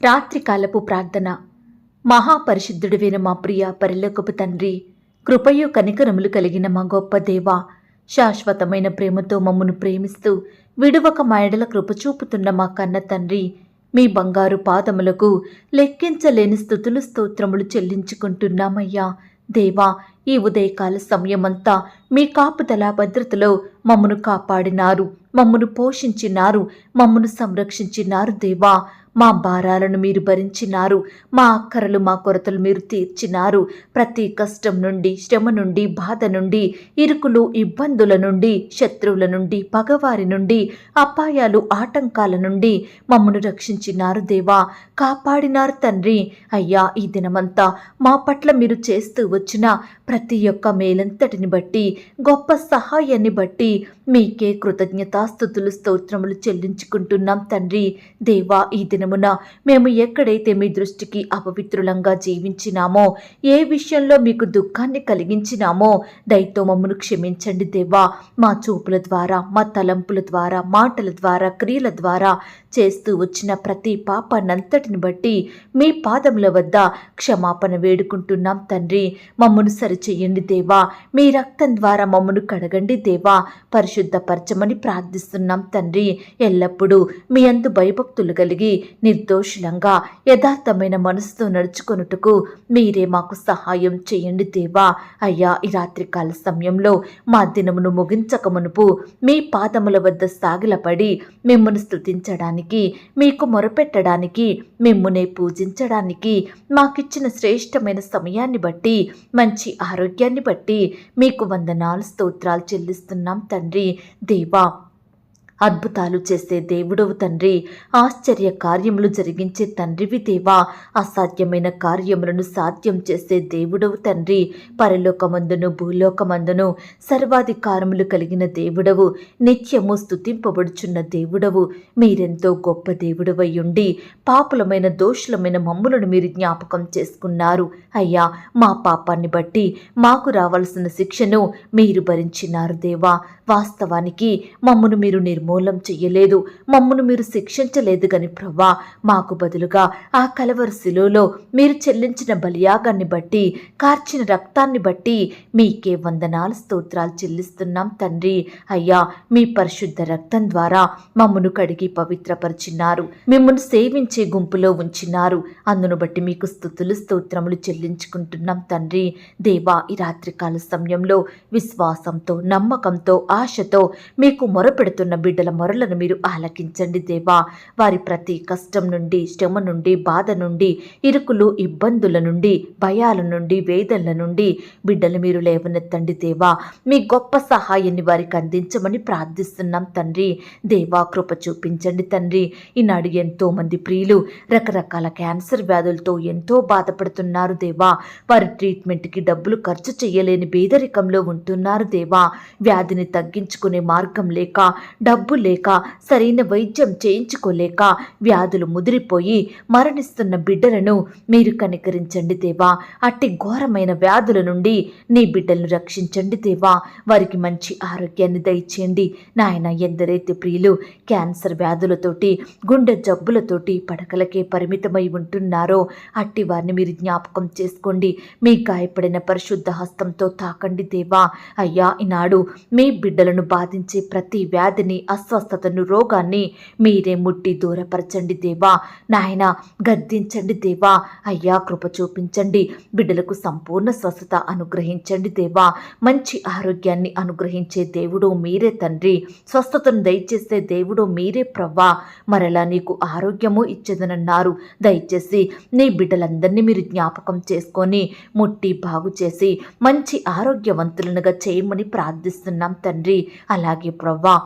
రాత్రికాలపు ప్రార్థన. మహాపరిశుద్ధుడివైన మా ప్రియ పరిలోకపు తండ్రి కృపయు కనికరములు కలిగిన మా గొప్ప దేవ శాశ్వతమైన ప్రేమతో మమ్మను ప్రేమిస్తూ విడువక మాయడల కృప చూపుతున్న మా కన్న తండ్రి మీ బంగారు పాదములకు లెక్కించలేని స్థుతులు స్తోత్రములు చెల్లించుకుంటున్నామయ్యా. దేవా ఈ ఉదయకాల సమయమంతా మీ కాపుదల భద్రతలో మమ్మను కాపాడినారు మమ్మను పోషించినారు మమ్మను సంరక్షించినారు దేవా. మా భారాలను మీరు భరించినారు. మా అక్కరలు మా కొరతలు మీరు తీర్చినారు. ప్రతి కష్టం నుండి శ్రమ నుండి బాధ నుండి ఇరుకులు ఇబ్బందుల నుండి శత్రువుల నుండి పగవారి నుండి అపాయాలు ఆటంకాల నుండి మమ్మను రక్షించినారు దేవా. కాపాడినారు తండ్రి. అయ్యా ఈ దినమంతా మా పట్ల మీరు చేస్తూ వచ్చిన ప్రతి ఒక్క మేలంతటిని బట్టి గొప్ప సహాయాన్ని బట్టి మీకే కృతజ్ఞతాస్థుతులు స్తోత్రములు చెల్లించుకుంటున్నాం తండ్రి. దేవా ఈ దినమున మేము ఎక్కడైతే మీ దృష్టికి అపవిత్రులంగా జీవించినామో ఏ విషయంలో మీకు దుఃఖాన్ని కలిగించినామో దయతో మమ్మను క్షమించండి దేవా. మా చూపుల ద్వారా మా తలంపుల ద్వారా మాటల ద్వారా క్రియల ద్వారా చేస్తూ వచ్చిన ప్రతి పాపాన్నంతటిని బట్టి మీ పాదముల వద్ద క్షమాపణ వేడుకుంటున్నాం తండ్రి. మమ్మను సరిచేయండి దేవా. మీ రక్తం ద్వారా మమ్మను కడగండి దేవా. పరిశుద్ధపరచమని ప్రార్థిస్తున్నాం తండ్రి. ఎల్లప్పుడూ మీ అందు భయభక్తులు కలిగి నిర్దోషులంగా యథార్థమైన మనసుతో నడుచుకొనుటకు మీరే మాకు సహాయం చేయండి దేవా. అయ్యా ఈ రాత్రికాల సమయంలో మా దినమును ముగించక మునుపు మీ పాదముల వద్ద సాగిలపడి మిమ్మల్ని చేయడానికి మీకు మొరపెట్టడానికి మిమ్మునే పూజించడానికి మాకిచ్చిన శ్రేష్టమైన సమయాన్ని బట్టి మంచి ఆరోగ్యాన్ని బట్టి మీకు వందనాలు స్తోత్రాలు చెల్లిస్తున్నాం తండ్రి. దేవా అద్భుతాలు చేసే దేవుడవు తండ్రి. ఆశ్చర్య కార్యములు జరిగించే తండ్రివి దేవా. అసాధ్యమైన కార్యములను సాధ్యం చేసే దేవుడవు తండ్రి. పరలోకమందును భూలోకమందును సర్వాధికారములు కలిగిన దేవుడవు. నిత్యము స్తుతింపబడుచున్న దేవుడవు. మీరెంతో గొప్ప దేవుడవై ఉండి పాపులమైన దోషులమైన మమ్ములను మీరు జ్ఞాపకం చేసుకున్నారు. అయ్యా మా పాపాన్ని బట్టి మాకు రావాల్సిన శిక్షను మీరు భరించినారు దేవా. వాస్తవానికి మమ్మను మీరు నిర్మూలం చెయ్యలేదు. మమ్మను మీరు శిక్షించలేదు గని ప్రవ్వా మాకు బదులుగా ఆ కలవర శిలువలో మీరు చెల్లించిన బలియాగాన్ని బట్టి కార్చిన రక్తాన్ని బట్టి మీకే వందనాలు స్తోత్రాలు చెల్లిస్తున్నాం తండ్రి. అయ్యా మీ పరిశుద్ధ రక్తం ద్వారా మమ్మను కడిగి పవిత్రపరిచినారు. మిమ్మల్ని సేవించే గుంపులో ఉంచినారు. అందును బట్టి మీకు స్థుతులు స్తోత్రములు చెల్లించుకుంటున్నాం తండ్రి. దేవా ఈ రాత్రికాల సమయంలో విశ్వాసంతో నమ్మకంతో ఆశతో మీకు మొరపెడుతున్న బిడ్డ బిడ్డల మొరలను మీరు ఆలకించండి దేవా. వారి ప్రతి కష్టం నుండి శ్రమ నుండి బాధ నుండి ఇరుకులు ఇబ్బందుల నుండి భయాల నుండి వేదనల నుండి బిడ్డలు మీరు లేవనెత్తండి దేవా. మీ గొప్ప సహాయాన్ని వారికి అందించమని ప్రార్థిస్తున్నాం తండ్రి. దేవా కృప చూపించండి తండ్రి. ఈనాడు ఎంతో మంది ప్రియులు రకరకాల క్యాన్సర్ వ్యాధులతో ఎంతో బాధపడుతున్నారు దేవా. వారి ట్రీట్మెంట్కి డబ్బులు ఖర్చు చేయలేని పేదరికంలో ఉంటున్నారు దేవా. వ్యాధిని తగ్గించుకునే మార్గం లేక డబ్బు లేక సరైన వైద్యం చేయించుకోలేక వ్యాధులు ముదిరిపోయి మరణిస్తున్న బిడ్డలను మీరు కనికరించండి దేవా. అట్టి ఘోరమైన వ్యాధుల నుండి నీ బిడ్డలను రక్షించండి దేవా. వారికి మంచి ఆరోగ్యాన్ని దయచేయండి. నాయన ఎందరైతే ప్రియులు క్యాన్సర్ వ్యాధులతోటి గుండె జబ్బులతోటి పడకలకే పరిమితమై ఉంటున్నారో అట్టి వారిని మీరు జ్ఞాపకం చేసుకోండి. మీ గాయపడిన పరిశుద్ధ హస్తంతో తాకండి దేవా. అయ్యా ఈనాడు మీ బిడ్డలను బాధించే ప్రతి వ్యాధిని అస్వస్థతను రోగాన్ని మీరే ముట్టి దూరపరచండి దేవా. నాయన గద్దించండి దేవా. అయ్యా కృప చూపించండి. బిడ్డలకు సంపూర్ణ స్వస్థత అనుగ్రహించండి దేవా. మంచి ఆరోగ్యాన్ని అనుగ్రహించే దేవుడు మీరే తండ్రి. స్వస్థతను దయచేసే దేవుడు మీరే ప్రవ్వా. మరలా నీకు ఆరోగ్యము ఇచ్చేదనన్నారు. దయచేసి నీ బిడ్డలందరినీ మీరు జ్ఞాపకం చేసుకొని ముట్టి బాగు చేసి మంచి ఆరోగ్యవంతులనుగా చేయమని ప్రార్థిస్తున్నాం తండ్రి. అలాగే ప్రవ్వా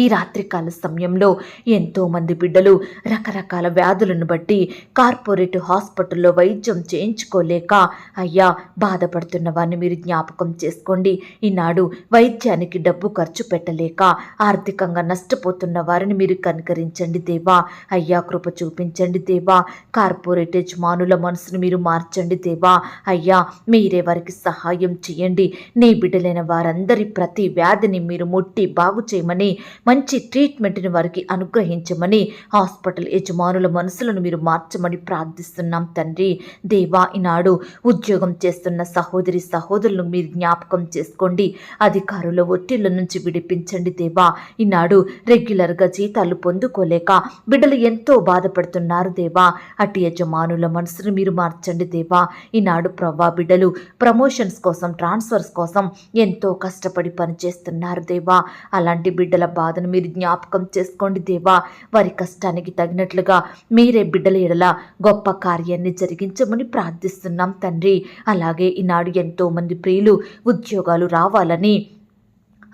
ఈ రాత్రికాల సమయంలో ఎంతోమంది బిడ్డలు రకరకాల వ్యాధులను బట్టి కార్పొరేట్ హాస్పిటల్లో వైద్యం చేయించుకోలేక అయ్యా బాధపడుతున్న వారిని మీరు జ్ఞాపకం చేసుకోండి. ఈనాడు వైద్యానికి డబ్బు ఖర్చు పెట్టలేక ఆర్థికంగా నష్టపోతున్న వారిని మీరు కనుకరించండి దేవా. అయ్యా కృప చూపించండి దేవా. కార్పొరేట్ యజమానుల మనసును మీరు మార్చండి దేవా. అయ్యా మీరే వారికి సహాయం చేయండి. నీ బిడ్డలైన వారందరి ప్రతి వ్యాధిని మీరు ముట్టి బాగు చేయమని మంచి ట్రీట్మెంట్ని వారికి అనుగ్రహించమని హాస్పిటల్ యజమానుల మనసులను మీరు మార్చమని ప్రార్థిస్తున్నాం తండ్రి. దేవా ఈనాడు ఉద్యోగం చేస్తున్న సహోదరి సహోదరులను మీరు జ్ఞాపకం చేసుకోండి. అధికారుల ఒత్తిళ్ళ నుంచి విడిపించండి దేవా. ఈనాడు రెగ్యులర్గా జీతాలు పొందుకోలేక బిడ్డలు ఎంతో బాధపడుతున్నారు దేవా. అటు యజమానుల మనసును మీరు మార్చండి దేవా. ఈనాడు ప్రవ్వా బిడ్డలు ప్రమోషన్స్ కోసం ట్రాన్స్ఫర్స్ కోసం ఎంతో కష్టపడి పనిచేస్తున్నారు దేవా. అలాంటి బిడ్డల బాధను మీరు జ్ఞాపకం చేసుకోండి దేవా. వారి కష్టానికి తగినట్లుగా మీరే బిడ్డల ఎడల గొప్ప కార్యాన్ని జరిగించమని ప్రార్థిస్తున్నాం తండ్రి. అలాగే ఈనాడు ఎంతో మంది ప్రియులు ఉద్యోగాలు రావాలని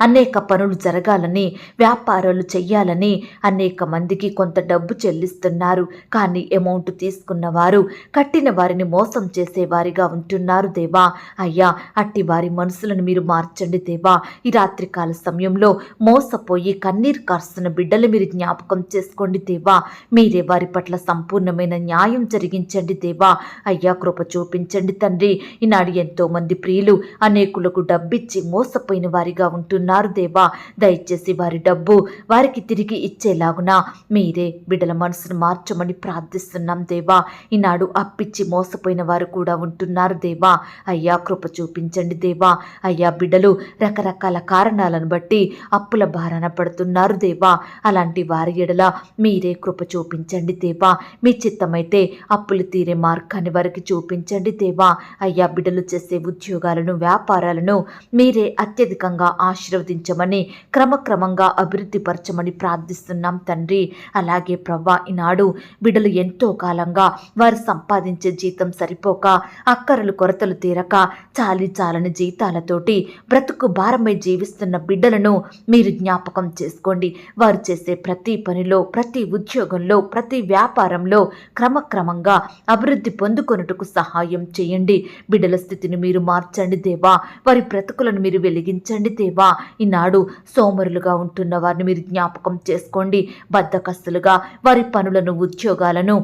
అనేక పనులు జరగాలని వ్యాపారాలు చెయ్యాలని అనేక మందికి కొంత డబ్బు చెల్లిస్తున్నారు. కానీ అమౌంట్ తీసుకున్న వారు కట్టిన వారిని మోసం చేసేవారిగా ఉంటున్నారు దేవా. అయ్యా అట్టి వారి మనసులను మీరు మార్చండి దేవా. ఈ రాత్రికాల సమయంలో మోసపోయి కన్నీరు కారుస్తున్న బిడ్డలు మీరు జ్ఞాపకం చేసుకోండి దేవా. మీరే వారి పట్ల సంపూర్ణమైన న్యాయం జరిగించండి దేవా. అయ్యా కృప చూపించండి తండ్రి. ఈనాడు ఎంతో మంది ప్రియులు అనేకులకు డబ్బిచ్చి మోసపోయిన వారిగా ఉంటున్నారు. దేవా. దయచేసి వారి డబ్బు వారికి తిరిగి ఇచ్చేలాగున మీరే బిడ్డల మనసును మార్చమని ప్రార్థిస్తున్నాం దేవా. ఈనాడు అప్పిచ్చి మోసపోయిన వారు కూడా ఉంటున్నారు దేవా. అయ్యా కృప చూపించండి దేవా. అయ్యా బిడ్డలు రకరకాల కారణాలను బట్టి అప్పుల భారాన పడుతున్నారు దేవా. అలాంటి వారి ఎడల మీరే కృప చూపించండి దేవా. మీ చిత్తమైతే అప్పులు తీరే మార్గాన్ని వారికి చూపించండి దేవా. అయ్యా బిడ్డలు చేసే ఉద్యోగాలను వ్యాపారాలను మీరే అత్యధికంగా ఆశీర్వదించమని క్రమక్రమంగా అభివృద్ధి పరచమని ప్రార్థిస్తున్నాం తండ్రి. అలాగే ప్రవ్వా ఈనాడు బిడ్డలు ఎంతో కాలంగా వారు సంపాదించే జీతం సరిపోక అక్కరలు కొరతలు తీరక చాలి చాలని జీతాలతోటి బ్రతుకు భారమై జీవిస్తున్న బిడ్డలను మీరు జ్ఞాపకం చేసుకోండి. వారు చేసే ప్రతి పనిలో ప్రతి ఉద్యోగంలో ప్రతి వ్యాపారంలో క్రమక్రమంగా అభివృద్ధి పొందుకొనుటకు సహాయం చేయండి. బిడ్డల స్థితిని మీరు మార్చండి దేవా. వారి బ్రతుకులను మీరు వెలిగించండి దేవా. ఈనాడు సోమరులుగా ఉంటున్న వారిని మీరు జ్ఞాపకం చేసుకోండి. బద్దకస్తులుగా వారి పనులను ఉద్యోగాలను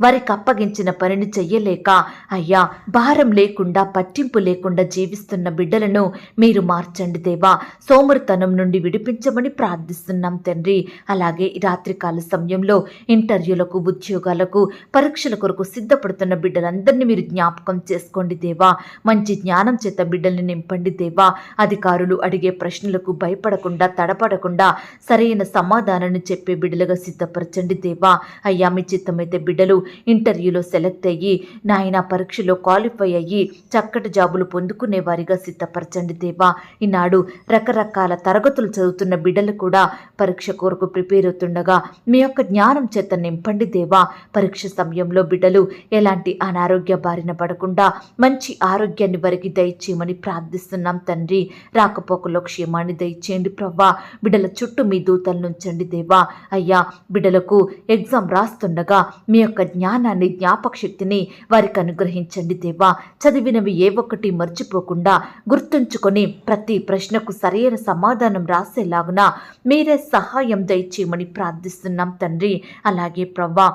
వారికి అప్పగించిన పనిని చెయ్యలేక అయ్యా భారం లేకుండా పట్టింపు లేకుండా జీవిస్తున్న బిడ్డలను మీరు మార్చండి దేవా. సోమరితనం నుండి విడిపించమని ప్రార్థిస్తున్నాం తండ్రి. అలాగే రాత్రికాల సమయంలో ఇంటర్వ్యూలకు ఉద్యోగాలకు పరీక్షల కొరకు సిద్ధపడుతున్న బిడ్డలందరినీ మీరు జ్ఞాపకం చేసుకోండి దేవా. మంచి జ్ఞానం చేత బిడ్డల్ని నింపండి దేవా. అధికారులు అడిగే ప్రశ్నలకు భయపడకుండా తడపడకుండా సరైన సమాధానాన్ని చెప్పే బిడ్డలుగా సిద్ధపరచండి దేవా. అయ్యా మీ చిత్తమైతే బిడ్డలు ఇంటర్వ్యూలో సెలెక్ట్ అయ్యి నాయన పరీక్షలో క్వాలిఫై అయ్యి చక్కటి జాబులు పొందుకునే వారిగా సిద్ధపరచండి దేవా. ఈనాడు రకరకాల తరగతులు చదువుతున్న బిడ్డలు కూడా పరీక్ష కొరకు ప్రిపేర్ అవుతుండగా మీ యొక్క జ్ఞానం చేత నింపండి దేవా. పరీక్ష సమయంలో బిడ్డలు ఎలాంటి అనారోగ్య బారిన పడకుండా మంచి ఆరోగ్యాన్ని వారికి దయచేయమని ప్రార్థిస్తున్నాం తండ్రి. రాకపోకలో క్షేమాన్ని దయచేయండి ప్రవ్వా. బిడ్డల చుట్టూ మీ దూతలు నుంచండి దేవా. అయ్యా బిడ్డలకు ఎగ్జామ్ రాస్తుండగా మీ యొక్క జ్ఞానాన్ని జ్ఞాపక శక్తిని వారికి అనుగ్రహించండి దేవా. చదివినవి ఏ ఒక్కటి మర్చిపోకుండా గుర్తుంచుకొని ప్రతి ప్రశ్నకు సరైన సమాధానం రాసేలాగున మీరే సహాయం దయచేయమని ప్రార్థిస్తున్నాం తండ్రి. అలాగే ప్రవ్వా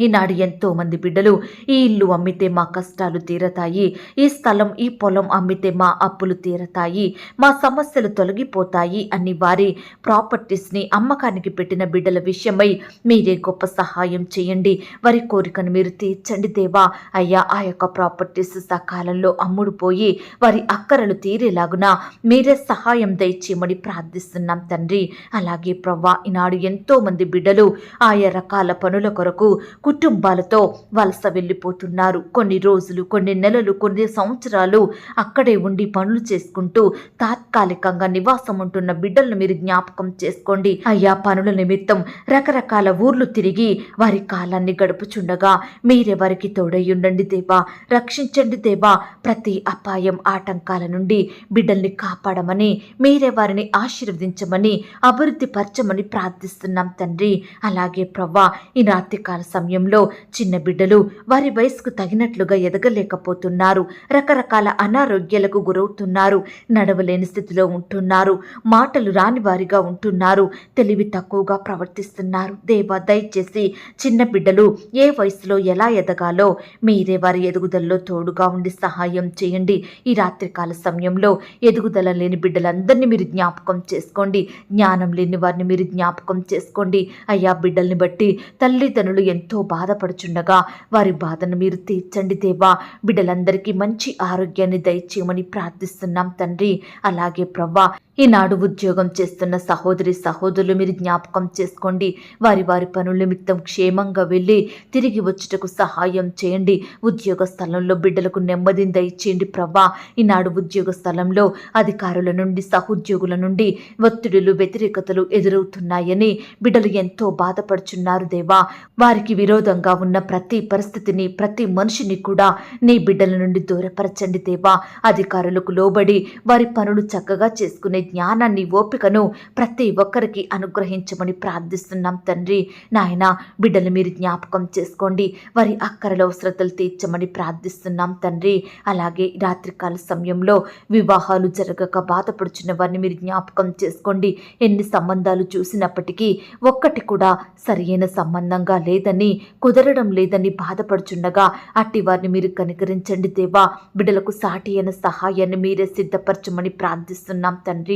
ఈనాడు ఎంతో మంది బిడ్డలు ఈ ఇల్లు అమ్మితే మా కష్టాలు తీరతాయి. ఈ స్థలం ఈ పొలం అమ్మితే మా అప్పులు తీరతాయి. మా సమస్యలు తొలగిపోతాయి అని వారి ప్రాపర్టీస్ని అమ్మకానికి పెట్టిన బిడ్డల విషయమై మీరే గొప్ప సహాయం చేయండి. వారి కోరికను మీరు తీర్చండి దేవా. అయ్యా ఆ యొక్క ప్రాపర్టీస్ సకాలంలో అమ్ముడుపోయి వారి అక్కరలు తీరేలాగున మీరే సహాయం దయచేయమని ప్రార్థిస్తున్నాం తండ్రి. అలాగే ప్రవ్వా ఈనాడు ఎంతో మంది బిడ్డలు ఆయా రకాల పనుల కొరకు కుటుంబాలతో వలస వెళ్ళిపోతున్నారు. కొన్ని రోజులు కొన్ని నెలలు కొన్ని సంవత్సరాలు అక్కడే ఉండి పనులు చేసుకుంటూ తాత్కాలికంగా నివాసం ఉంటున్న బిడ్డలను మీరు జ్ఞాపకం చేసుకోండి. అయ్యా పనుల నిమిత్తం రకరకాల ఊర్లు తిరిగి వారి కాలాన్ని గడుపుచుండగా మీరే వారికి తోడయ్యుండండి దేవా. రక్షించండి దేవా. ప్రతి అపాయం ఆటంకాల నుండి బిడ్డల్ని కాపాడమని మీరే వారిని ఆశీర్వదించమని అభివృద్ధి పరచమని ప్రార్థిస్తున్నాం తండ్రి. అలాగే ప్రవ్వా ఈ రాత్రికాల సమయం సమయంలో చిన్న బిడ్డలు వారి వయసుకు తగినట్లుగా ఎదగలేకపోతున్నారు. రకరకాల అనారోగ్యాలకు గురవుతున్నారు. నడవలేని స్థితిలో ఉంటున్నారు. మాటలు రాని వారిగా ఉంటున్నారు. తెలివి తక్కువగా ప్రవర్తిస్తున్నారు. దేవా దయచేసి చిన్న బిడ్డలు ఏ వయసులో ఎలా ఎదగాలో మీరే వారి ఎదుగుదలలో తోడుగా ఉండి సహాయం చేయండి. ఈ రాత్రికాల సమయంలో ఎదుగుదల లేని బిడ్డలందరినీ మీరు జ్ఞాపకం చేసుకోండి. జ్ఞానం లేని వారిని మీరు జ్ఞాపకం చేసుకోండి. అయ్యా బిడ్డల్ని బట్టి తల్లిదండ్రులు ఎంతో బాధపడుచుండగా వారి బాధను మీరు తీర్చండి దేవా. బిడ్డలందరికీ మంచి ఆరోగ్యాన్ని దయచేయమని ప్రార్థిస్తున్నాం తండ్రి. అలాగే ప్రవ్వా ఈనాడు ఉద్యోగం చేస్తున్న సహోదరి సహోదరులు మీరు జ్ఞాపకం చేసుకోండి. వారి వారి పనుల నిమిత్తం క్షేమంగా వెళ్ళి తిరిగి వచ్చుటకు సహాయం చేయండి. ఉద్యోగ స్థలంలో బిడ్డలకు నెమ్మదిని దయచేయండి ప్రవ్వా. ఈనాడు ఉద్యోగ స్థలంలో అధికారుల నుండి సహోద్యోగుల నుండి ఒత్తిడులు వ్యతిరేకతలు ఎదురవుతున్నాయని బిడ్డలు ఎంతో బాధపడుచున్నారు దేవా. వారికి విరోధంగా ఉన్న ప్రతి పరిస్థితిని ప్రతి మనిషిని కూడా నీ బిడ్డల నుండి దూరపరచండి దేవా. అధికారులకు లోబడి వారి పనులు చక్కగా చేసుకునే జ్ఞానాన్ని ఓపికను ప్రతి ఒక్కరికి అనుగ్రహించమని ప్రార్థిస్తున్నాం తండ్రి. నాయన బిడ్డలు మీరు జ్ఞాపకం చేసుకోండి. వారి అక్కరలో శ్రద్ధలు తీర్చమని ప్రార్థిస్తున్నాం తండ్రి. అలాగే రాత్రికాల సమయంలో వివాహాలు జరగక బాధపడుచున్న వారిని మీరు జ్ఞాపకం చేసుకోండి. ఎన్ని సంబంధాలు చూసినప్పటికీ ఒక్కటి కూడా సరియైన సంబంధంగా లేదని కుదరడం లేదని బాధపడుచుండగా అట్టి వారిని మీరు కనికరించండి దేవా. బిడ్డలకు సాటి అయిన సహాయాన్ని మీరే సిద్ధపరచమని ప్రార్థిస్తున్నాం తండ్రి.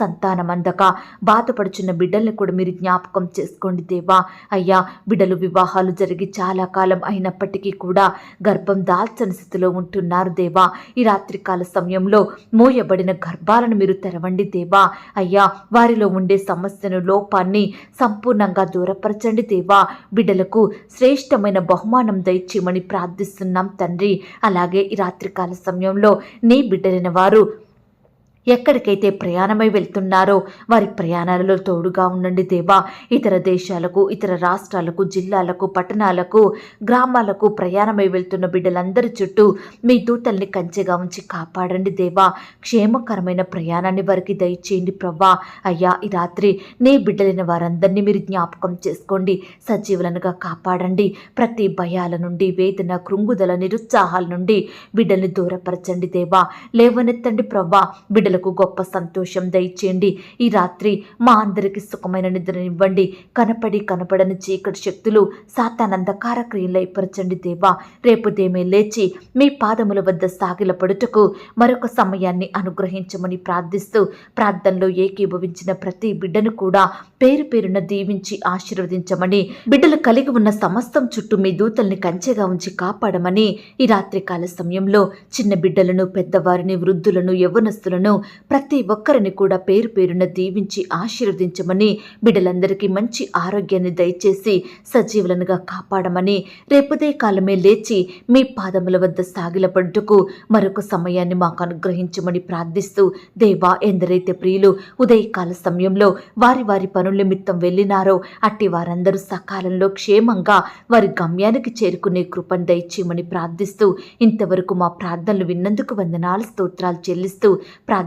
సంతానం సంతానమందక బాధపడుచున్న బిడ్డల్ని కూడా మీరు జ్ఞాపకం చేసుకోండి దేవా. అయ్యా బిడ్డలు వివాహాలు జరిగి చాలా కాలం అయినప్పటికీ కూడా గర్భం దాల్చని స్థితిలో ఉంటున్నారు దేవా. ఈ రాత్రికాల సమయంలో మోయబడిన గర్భాలను మీరు తెరవండి దేవా. అయ్యా వారిలో ఉండే సమస్యను లోపాన్ని సంపూర్ణంగా దూరపరచండి దేవా. బిడ్డలకు శ్రేష్టమైన బహుమానం దయచేయమని ప్రార్థిస్తున్నాం తండ్రి. అలాగే ఈ రాత్రికాల సమయంలో నీ బిడ్డలైన వారు ఎక్కడికైతే ప్రయాణమై వెళ్తున్నారో వారి ప్రయాణాలలో తోడుగా ఉండండి దేవా. ఇతర దేశాలకు ఇతర రాష్ట్రాలకు జిల్లాలకు పట్టణాలకు గ్రామాలకు ప్రయాణమై వెళ్తున్న బిడ్డలందరి చుట్టూ మీ దూతల్ని కంచెగా ఉంచి కాపాడండి దేవా. క్షేమకరమైన ప్రయాణాన్ని వారికి దయచేయండి ప్రవ్వా. అయ్యా ఈ రాత్రి నీ బిడ్డలైన వారందరినీ మీరు జ్ఞాపకం చేసుకోండి. సజీవులనుగా కాపాడండి. ప్రతి భయాల నుండి వేదన కృంగుదల నిరుత్సాహాల నుండి బిడ్డల్ని దూరపరచండి దేవా. లేవనెత్తండి ప్రవ్వా. బిడ్డలకు గొప్ప సంతోషం దయచేయండి. ఈ రాత్రి మా అందరికి సుఖమైన నిద్రనివ్వండి. కనపడి కనపడని చీకటి శక్తులు సాతానందకార క్రియలు ఏర్పరచండి దేవా. రేపు దేమే లేచి మీ పాదముల వద్ద సాగిల పడుటకు మరొక సమయాన్ని అనుగ్రహించమని ప్రార్థిస్తూ ప్రార్థనలో ఏకీభవించిన ప్రతి బిడ్డను కూడా పేరు పేరున దీవించి ఆశీర్వదించమని బిడ్డలు కలిగి ఉన్న సమస్తం చుట్టూ మీ దూతల్ని కంచెగా ఉంచి కాపాడమని ఈ రాత్రికాల సమయంలో చిన్న బిడ్డలను పెద్దవారిని వృద్ధులను యవ్వనస్తులను ప్రతి ఒక్కరిని కూడా పేరు పేరున దీవించి ఆశీర్వదించమని బిడ్డలందరికీ మంచి ఆరోగ్యాన్ని దయచేసి సజీవులనుగా కాపాడమని రేపుదే కాలమే లేచి మీ పాదముల వద్ద సాగిలపడుటకు మరొక సమయాన్ని మాకు అనుగ్రహించమని ప్రార్థిస్తూ దేవా ఎందరైతే ప్రియులు ఉదయకాల సమయంలో వారి వారి పనుల నిమిత్తం వెళ్ళినారో అట్టి వారందరూ సకాలంలో క్షేమంగా వారి గమ్యానికి చేరుకునే కృపను దయచేయమని ప్రార్థిస్తూ ఇంతవరకు మా ప్రార్థనలు విన్నందుకు వందనాలు స్తోత్రాలు చెల్లిస్తూ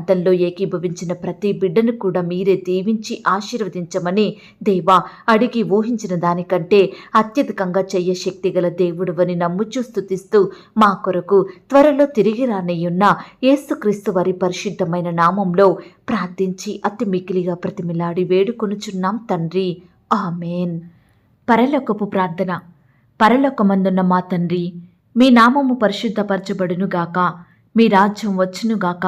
ప్రార్థనలో ఏకీభవించిన ప్రతి బిడ్డను కూడా మీరే దీవించి ఆశీర్వదించమని దేవా అడిగి ఊహించిన దానికంటే అత్యధికంగా చెయ్య శక్తి గల దేవుడువని నమ్ముచూ స్థుతిస్తూ మా కొరకు త్వరలో తిరిగి రానయ్యున్న యేసుక్రీస్తు వారి పరిశుద్ధమైన నామంలో ప్రార్థించి అతి మికిలిగా ప్రతిమిలాడి వేడుకొనుచున్నాం తండ్రి. ఆమెన్. పరలోకపు ప్రార్థన. పరలోకమందున్న మా తండ్రి మీ నామము పరిశుద్ధపరచబడునుగాక మీ రాజ్యం వచ్చునుగాక